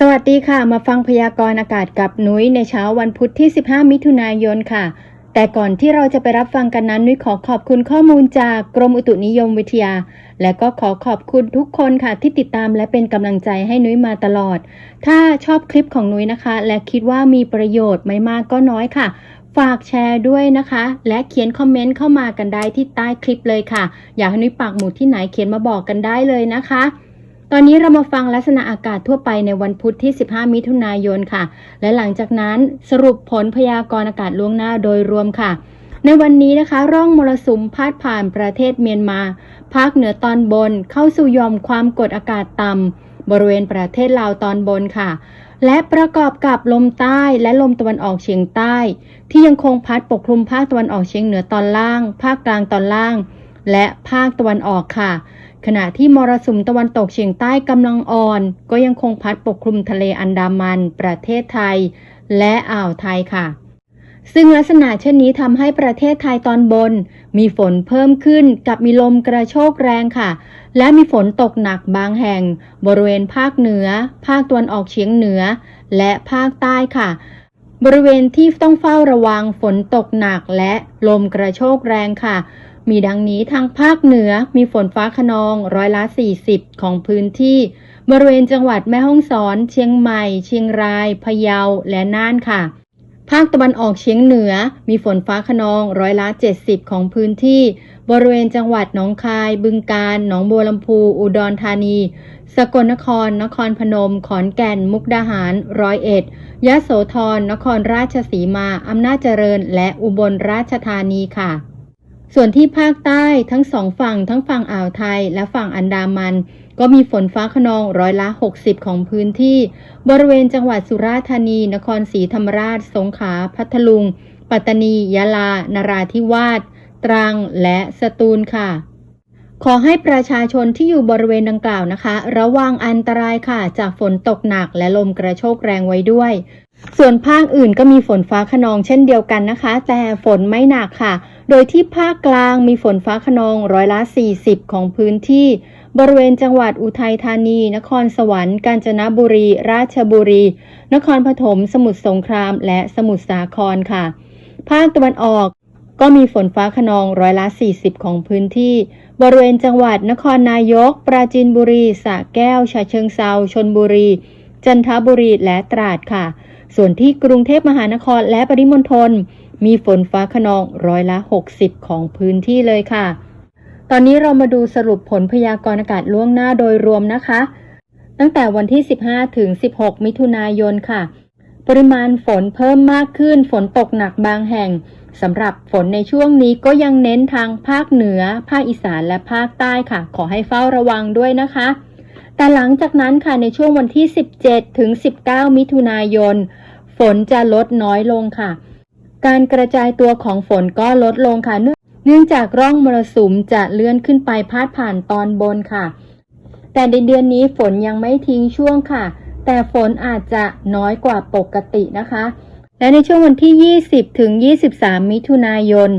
สวัสดีค่ะ มาฟังพยากรณ์อากาศกับนุ้ยในเช้าวันพุธที่ 15 มิถุนายนค่ะ แต่ก่อนที่เราจะไปรับฟังกันนั้นนุ้ยขอขอบคุณข้อมูลจากกรมอุตุนิยมวิทยา และก็ขอขอบคุณทุกคนค่ะ ที่ติดตามและเป็นกำลังใจให้นุ้ยมาตลอด ถ้าชอบคลิปของนุ้ยนะคะ และคิดว่ามีประโยชน์ไม่มากก็น้อยค่ะ ฝากแชร์ด้วยนะคะ และเขียนคอมเมนต์เข้ามากันได้ที่ใต้คลิปเลยค่ะ อยากให้นุ้ยปักหมุดที่ไหนเขียนมาบอกกันได้เลยนะคะ ตอนนี้เรามาฟังลักษณะอากาศทั่วไปในวันพุธที่ 15 มิถุนายนค่ะ และหลังจากนั้นสรุปผลพยากรณ์อากาศล่วงหน้าโดยรวมค่ะ ในวันนี้นะคะ ร่องมรสุมพาดผ่านประเทศเมียนมา ภาคเหนือตอนบน เข้าสู่ยอมความกดอากาศต่ำบริเวณประเทศลาวตอนบนค่ะ และประกอบกับลมใต้และลมตะวันออกเฉียงใต้ ที่ยังคงพัดปกคลุมภาคตะวันออกเฉียงเหนือตอนล่าง ภาคกลางตอนล่าง และภาคตะวันออกค่ะ ขณะที่มรสุมตะวันตกเฉียงใต้กำลังอ่อน ก็ยังคงพัดปกคลุมทะเลอันดามัน ประเทศไทย และอ่าวไทยค่ะ ซึ่งลักษณะเช่นนี้ทำให้ประเทศไทยตอนบน มีฝนเพิ่มขึ้นกับมีลมกระโชกแรงค่ะ และมีฝนตกหนักบางแห่ง บริเวณภาคเหนือ ภาคตะวันออกเฉียงเหนือ และภาคใต้ค่ะบริเวณที่ต้องเฝ้าระวังฝนตกหนักและลมกระโชกแรงค่ะ มีดังนี้ทางภาคเหนือมีฝนฟ้าขนองร้อยละ 40 ของพื้นที่ บริเวณจังหวัดแม่ฮ่องสอน เชียงใหม่ เชียงราย พะเยา และน่านค่ะ ภาคตะวันออกเฉียงเหนือ มีฝนฟ้าขนองร้อยละ 70 ของพื้นที่ บริเวณจังหวัดหนองคาย บึงกาฬ หนองบัวลำพู อุดรธานี สกลนคร นครพนม ขอนแก่น มุกดาหาร ร้อยเอ็ด ยะโสธร นครราชสีมา อำนาจเจริญ และอุบลราชธานีค่ะ ส่วนที่ภาคใต้ทั้งสองฝั่งทั้งฝั่งอ่าวไทยและฝั่งอันดามัน ก็มีฝนฟ้าขนองร้อยละ 60 ของพื้นที่ บริเวณจังหวัดสุราษฎร์ธานี นครศรีธรรมราช สงขลาพัทลุง ปัตตานี ยะลา นราธิวาสตรัง และสตูลค่ะ ขอให้ประชาชนที่อยู่บริเวณดังกล่าวนะคะ ระวังอันตรายค่ะ จากฝนตกหนักและลมกระโชกแรงไว้ด้วย ส่วนภาคอื่นก็มีฝนฟ้าขนองเช่นเดียวกันนะคะ แต่ฝนไม่หนักค่ะ โดยที่ภาคกลางมีฝนฟ้าขนองร้อยละ 40 ของพื้นที่ บริเวณจังหวัดอุทัยธานี นครสวรรค์ กาญจนบุรี ราชบุรี นครปฐม สมุทรสงคราม และสมุทรสาครค่ะ ภาคตะวันออกก็มีฝนฟ้าขนองร้อยละ 40 ของพื้นที่ บริเวณจังหวัดนครนายก ปราจีนบุรีสระแก้วฉะเชิงเซาชนบุรี จันทบุรีและตราดค่ะ ส่วนที่กรุงเทพมหานครและปริมณฑลมีฝนฟ้าขนองร้อยละ 60 ของพื้นที่เลยค่ะ ตอนนี้เรามาดูสรุปผลพยากรณ์อากาศล่วงหน้าโดยรวมนะคะ ตั้งแต่วันที่ 15 ถึง 16 มิถุนายนค่ะ ปริมาณฝนเพิ่มมากขึ้น ฝนตกหนักบางแห่งสำหรับฝนในช่วงนี้ก็ยังเน้นทางภาคเหนือ ภาคอีสานและภาคใต้ค่ะ ขอให้เฝ้าระวังด้วยนะคะ แต่หลังจากนั้นค่ะในช่วงวันที่ 17 ถึง 19 มิถุนายน ฝนจะลดน้อยลงค่ะ การกระจายตัวของฝนก็ลดลงค่ะ เนื่องจากร่องมรสุมจะเลื่อนขึ้นไปพาดผ่านตอนบนค่ะ แต่ในเดือนนี้ฝนยังไม่ทิ้งช่วงค่ะ แต่ฝนอาจจะน้อยกว่าปกตินะคะ และในช่วงวันที่ 20 ถึง 23 มิถุนายน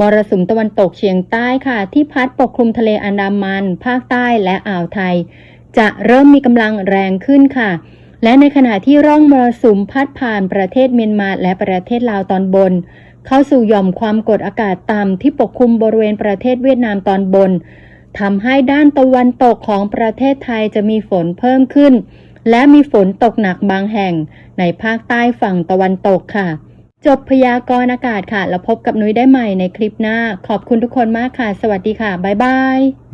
มรสุมตะวันตกเฉียงใต้ค่ะ ที่พัดปกคลุมทะเลอันดามัน ภาคใต้และอ่าวไทย จะเริ่มมีกำลังแรงขึ้นค่ะ และในขณะที่ร่องมรสุมพัดผ่านประเทศเมียนมาและประเทศลาวตอนบน เข้าสู่หย่อมความกดอากาศต่ำที่ปกคลุมบริเวณประเทศเวียดนามตอนบนทำให้ด้านตะวันตกของประเทศไทยจะมีฝนเพิ่มขึ้น และมีฝนตกหนักบางแห่ง ในภาคใต้ฝั่งตะวันตกค่ะ จบพยากรณ์อากาศค่ะ แล้วพบกับนุ้ยได้ใหม่ในคลิปหน้า ขอบคุณทุกคนมากค่ะ สวัสดีค่ะ บ๊ายบาย